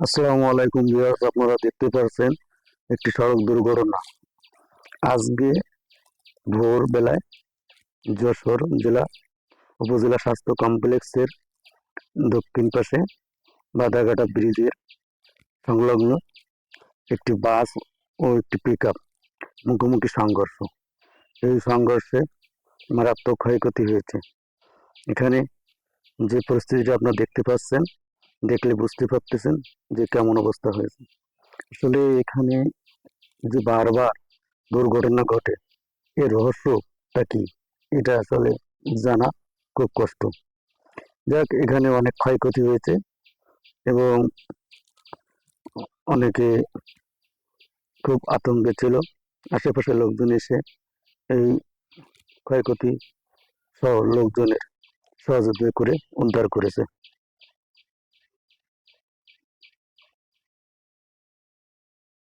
আসসালামু আলাইকুম ভিউয়ার্স, আপনারা দেখতে পাচ্ছেন একটি সড়ক দুর্ঘটনা। আজকে ভোর বেলায় যশোর জেলা উপজেলা স্বাস্থ্য কমপ্লেক্সের দক্ষিণ পাশে বাদাঘাটা ব্রিজের সংলগ্ন একটি বাস ও একটি পিক আপ মুখোমুখি সংঘর্ষ। এই সংঘর্ষে মারাত্মক ক্ষয়ক্ষতি হয়েছে। এখানে যে পরিস্থিতিটা আপনারা দেখতে পাচ্ছেন দেখলে বুঝতে পারতেছেন যে কেমন অবস্থা হয়েছে। আসলে এখানে যে বারবার দুর্ঘটনা ঘটে, এর রহস্যটা কি? এটা আসলে জানা খুব কষ্ট। যাক, এখানে অনেক ক্ষয়ক্ষতি হয়েছে এবং অনেকে খুব আতঙ্কে ছিল। আশেপাশের লোকজন এসে এই ক্ষয়ক্ষতি সহ লোকজনের সহযোগিতা করে উদ্ধার করেছে।